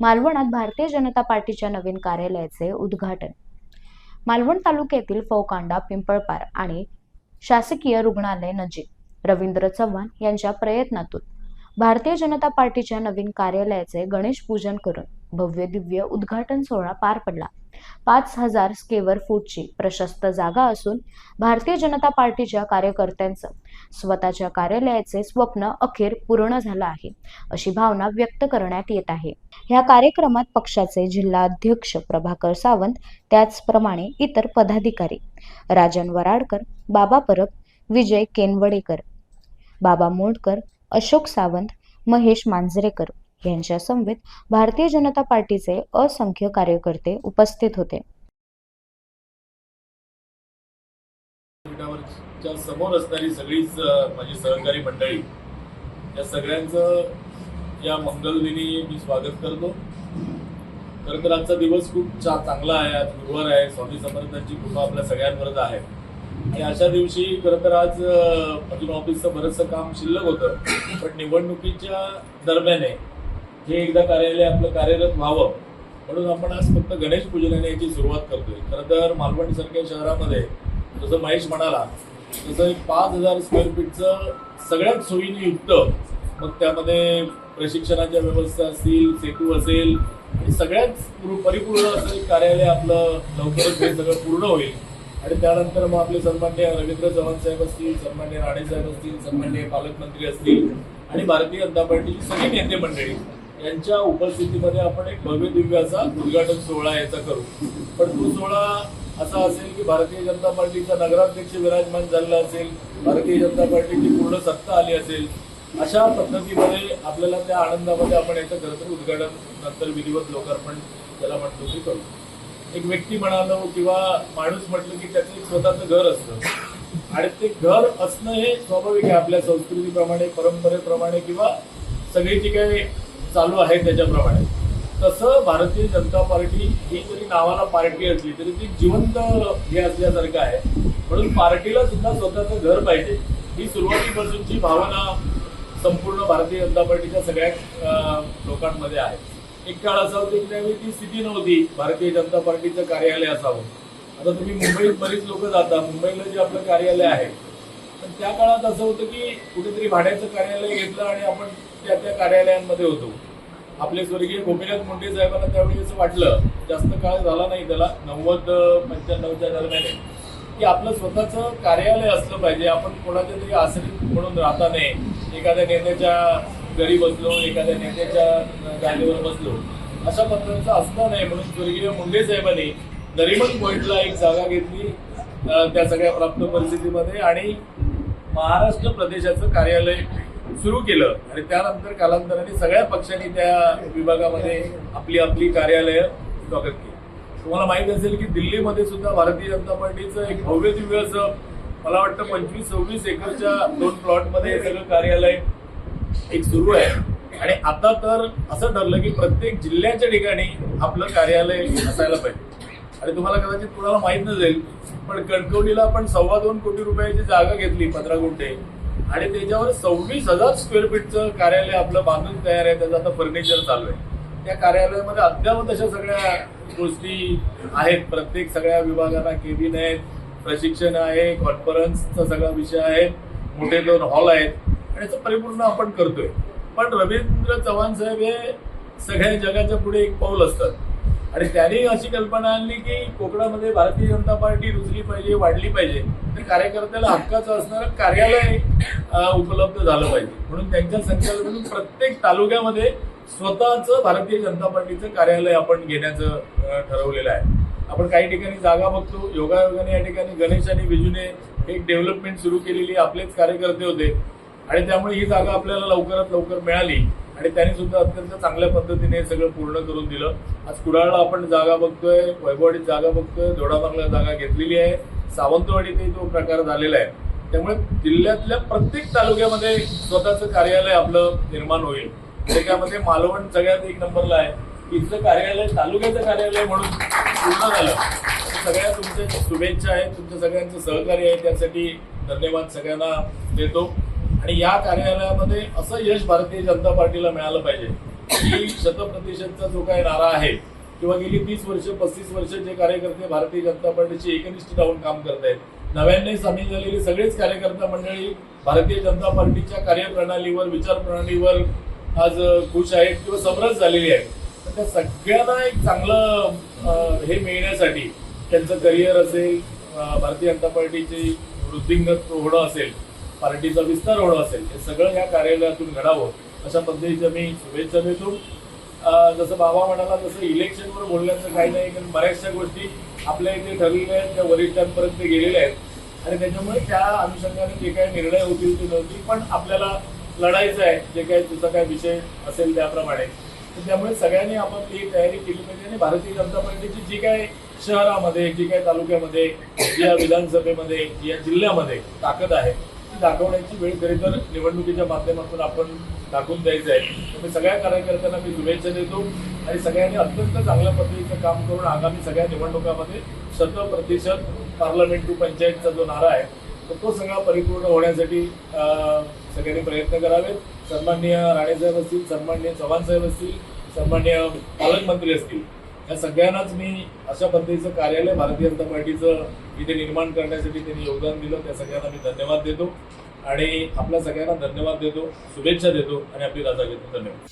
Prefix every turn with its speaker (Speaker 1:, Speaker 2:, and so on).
Speaker 1: मालवणात भारतीय जनता पार्टीच्या नवीन कार्यालयाचे उद्घाटन. मालवण तालुक्यातील फौकांडा पिंपळपार आणि शासकीय रुग्णालय नजीक रवींद्र चव्हाण यांच्या प्रयत्नातून भारतीय जनता पार्टीच्या नवीन कार्यालयाचे गणेश पूजन करून भव्य दिव्य उद्घाटन सोहळा पार पडला. पाच हजार स्केवर फूटची प्रशस्त जागा असून भारतीय जनता पार्टीच्या कार्यकर्त्यांचं स्वतःच्या कार्यालयाचे स्वप्न अखेर पूर्ण झालं आहे अशी भावना व्यक्त करण्यात येत आहे. या कार्यक्रमात पक्षाचे जिल्हा अध्यक्ष प्रभाकर सावंत त्याचप्रमाणे इतर पदाधिकारी राजन वराडकर बाबा परब विजय केनवडेकर बाबा मोडकर अशोक सावंत महेश मांजरेकर यांच्या समवेत भारतीय जनता पार्टीचे असंख्य कार्यकर्ते उपस्थित होते.
Speaker 2: समोर असणारी सगळीच माझी सहकारी मंडळी या सगळ्यांचं या मंगलदिनी मी स्वागत करतो. खरं तर आजचा दिवस खूप चा चांगला आहे आज गुरुवार आहे स्वामी समर्थांची कृपा आपल्या सगळ्यांवरच आहे. आणि अशा दिवशी खरं तर आज अजून ऑफिसचं बरंचसं काम शिल्लक होतं. पण निवडणुकीच्या दरम्यान आहे हे एकदा कार्यालय आपलं कार्यरत व्हावं म्हणून आपण आज फक्त गणेश पूजनाने याची सुरुवात करतोय. खरं तर मालवणसारख्या शहरामध्ये जसं महेश म्हणाला तसं एक पाच हजार स्क्वेअर फीटचं सगळ्यात सोयीने युक्त मग त्यामध्ये प्रशिक्षणाच्या व्यवस्था असतील सेतू असेल सगळ्यात परिपूर्ण असं एक कार्यालय आपलं लवकरच हे सगळं पूर्ण होईल. आणि त्यानंतर मग आपले सन्मान्य रवींद्र चव्हाण साहेब असतील सन्मान्य राणे साहेब असतील सन्मान्य पालकमंत्री असतील आणि भारतीय जनता पार्टीची सगळी नेते मंडळी. यांच्या उपस्थितीमध्ये आपण एक भव्य दिव्याचा असा उद्घाटन सोहळा याचा करू. पण तो सोहळा असा असेल की भारतीय जनता पार्टीचा नगराध्यक्ष विराजमान झालेला असेल भारतीय जनता पार्टीची पूर्ण सत्ता आली असेल अशा पद्धतीमध्ये आपल्याला त्या आनंदामध्ये आपण याचं खरं तर उद्घाटन नंतर विधिवत लोकार्पण त्याला म्हणतो ते करू. एक व्यक्ती म्हणालो किंवा माणूस म्हटलं की त्याचं एक स्वतःचं घर असतं. आणि ते घर असणं हे स्वाभाविक आहे आपल्या संस्कृतीप्रमाणे परंपरेप्रमाणे किंवा सगळी जी काही चालू आहे त्याच्याप्रमाणे. तसं भारतीय जनता पार्टी ही जरी नावाला पार्टी असली तरी ती जिवंत हे असल्यासारखं आहे. म्हणून पार्टीला सुद्धा स्वतःचं घर पाहिजे. ही सुरुवातीपासूनची भावना संपूर्ण भारतीय जनता पार्टीच्या सगळ्या लोकांमध्ये आहे. एक काळ असा होती की त्यावेळी ती स्थिती नव्हती भारतीय जनता पार्टीचं कार्यालय असावं. आता तुम्ही मुंबईत बरीच लोक जाता मुंबईला जे आपलं कार्यालय आहे. पण त्या काळात असं होतं की कुठेतरी भाड्याचं कार्यालय घेतलं आणि आपण त्या त्या कार्यालयांमध्ये होतो. आपले स्वर्गीय गोपीनाथ मुंडे साहेबांना त्यावेळी असं वाटलं जास्त काळ झाला नाही त्याला नव्वद पंच्याण्णवच्या दरम्यान की आपलं स्वतःचं कार्यालय असलं पाहिजे आपण कोणाच्या तरी आश्रित म्हणून राहता नये. एखाद्या नेत्याच्या घरी बसलो एखाद्या नेत्याच्या जागेवर बसलो. अशा पद्धतीचं असणार नाही म्हणून स्वर्गीय मुंडे साहेबांनी नरिमन पॉईंटला एक जागा घेतली त्या सगळ्या प्राप्त परिस्थितीमध्ये आणि महाराष्ट्र प्रदेशाचं कार्यालय सुरू केलं आणि त्यानंतर कालांतराने सगळ्या पक्षांनी त्या विभागामध्ये आपली आपली कार्यालय स्वागत केली. तुम्हाला माहीत असेल की दिल्लीमध्ये सुद्धा भारतीय जनता पार्टीचं एक भव्य दिव्य असं मला वाटतं पंचवीस सव्वीस एकरच्या दोन प्लॉटमध्ये हे सगळं कार्यालय एक सुरू आहे. आणि आता तर असं ठरलं की प्रत्येक जिल्ह्याच्या ठिकाणी आपलं कार्यालय असायला पाहिजे. आणि तुम्हाला कदाचित कुणाला माहीत नसेल पण कणकवलीला आपण सव्वा दोन कोटी रुपयाची जागा घेतली पंधरा गुंठे. आणि त्याच्यावर सव्वीस हजार स्क्वेअर फीटचं कार्यालय आपलं बांधून तयार आहे त्याचं आता फर्निचर चालू आहे. त्या कार्यालयामध्ये अद्यावत अशा सगळ्या गोष्टी आहेत. प्रत्येक सगळ्या विभागांना केबिन आहेत प्रशिक्षण आहे कॉन्फरन्सचा सगळा विषय आहे मोठे दोन हॉल आहेत. आणि याचं परिपूर्ण आपण करतोय. पण रवींद्र चव्हाण साहेब हे सगळ्या जगाच्या पुढे एक पाऊल असतात. आणि त्यांनी अशी कल्पना आणली की कोकणामध्ये भारतीय जनता पार्टी रुजली पाहिजे वाढली पाहिजे. तर कार्यकर्त्याला हक्काचं असणारं कार्यालय उपलब्ध झालं पाहिजे. म्हणून त्यांच्या संकल्पनेतून प्रत्येक तालुक्यामध्ये स्वतःचं भारतीय जनता पार्टीचं कार्यालय आपण घेण्याचं ठरवलेलं आहे. आपण काही ठिकाणी जागा बघतो. योगायोगाने या ठिकाणी गणेश आणि विजूने एक डेव्हलपमेंट सुरू केलेली आपलेच कार्यकर्ते होते. आणि त्यामुळे ही जागा आपल्याला लवकरात लवकर मिळाली. आणि त्यांनी सुद्धा अत्यंत चांगल्या पद्धतीने हे सगळं पूर्ण करून दिलं. आज कुडाळला आपण जागा बघतोय वैभववाडीत जागा बघतोय दोडामागला जागा घेतलेली आहे. सावंतवाडीतही तो प्रकार झालेला आहे. त्यामुळे जिल्ह्यातल्या प्रत्येक तालुक्यामध्ये स्वतःचं कार्यालय आपलं निर्माण होईल. म्हणजे त्याच्यामध्ये मालवण सगळ्यात एक नंबरला आहे. इथलं कार्यालय तालुक्याचं कार्यालय म्हणून पूर्ण झालं. सगळ्या तुमच्या शुभेच्छा आहेत तुमच्या सगळ्यांचं सहकार्य आहे. त्यासाठी धन्यवाद सगळ्यांना देतो. आणि या कार्यालयामध्ये असं यश भारतीय जनता पार्टीला मिळालं पाहिजे की शतप्रतिशतचा जो काही नारा आहे किंवा गेली तीस वर्ष पस्तीस वर्ष जे कार्यकर्ते भारतीय जनता पार्टीची एकनिष्ठ राहून काम करत आहेत. नव्याने सामील झालेली सगळेच कार्यकर्ता मंडळी भारतीय जनता पार्टीच्या कार्यप्रणालीवर विचारप्रणालीवर आज खुश आहेत किंवा समरस झालेली आहेत. तर त्या सगळ्यांना एक चांगलं हे मिळण्यासाठी त्यांचं करिअर असेल भारतीय जनता पार्टीची वृद्धिंगत होणं असेल पार्टीचा विस्तार होणं असेल हे सगळं या कार्यालयातून घडावं अशा पद्धतीच्या मी शुभेच्छा देतो. जसं बाबा म्हणाला तसं इलेक्शनवर बोलण्याचं काही नाही कारण बऱ्याचशा गोष्टी आपल्या इथे ठरलेल्या आहेत त्या वरिष्ठांपर्यंत गेलेल्या आहेत. आणि त्याच्यामुळे त्या अनुषंगाने जे काही निर्णय होतील ते नव्हती पण आपल्याला लढायचं आहे जे काही तुझा काय विषय असेल त्याप्रमाणे. तर त्यामुळे सगळ्यांनी आपण ती तयारी केली पाहिजे आणि भारतीय जनता पार्टीची जी काय शहरामध्ये जी काय तालुक्यामध्ये या विधानसभेमध्ये या जिल्ह्यामध्ये ताकद आहे दाखवण्याची वेळ खरी तर निवडणुकीच्या माध्यमातून आपण दाखवून द्यायचं आहे. त्यामुळे सगळ्या कार्यकर्त्यांना मी शुभेच्छा देतो आणि सगळ्यांनी अत्यंत चांगल्या पद्धतीचं काम करून आगामी सगळ्या निवडणुकामध्ये शत प्रतिशत पार्लमेंट टू पंचायतचा जो नारा आहे तर तो सगळा परिपूर्ण होण्यासाठी सगळ्यांनी प्रयत्न करावेत. सन्माननीय राणेसाहेब असतील सन्माननीय चव्हाण साहेब असतील सन्माननीय पालकमंत्री असतील या सगळ्यांनाच मी अशा पद्धतीचं कार्यालय भारतीय जनता पार्टीचं इथे निर्माण करण्यासाठी त्यांनी योगदान दिलं. त्या सगळ्यांना मी धन्यवाद देतो. आणि आपल्या सगळ्यांना धन्यवाद देतो शुभेच्छा देतो आणि आपली रजा घेतो धन्यवाद.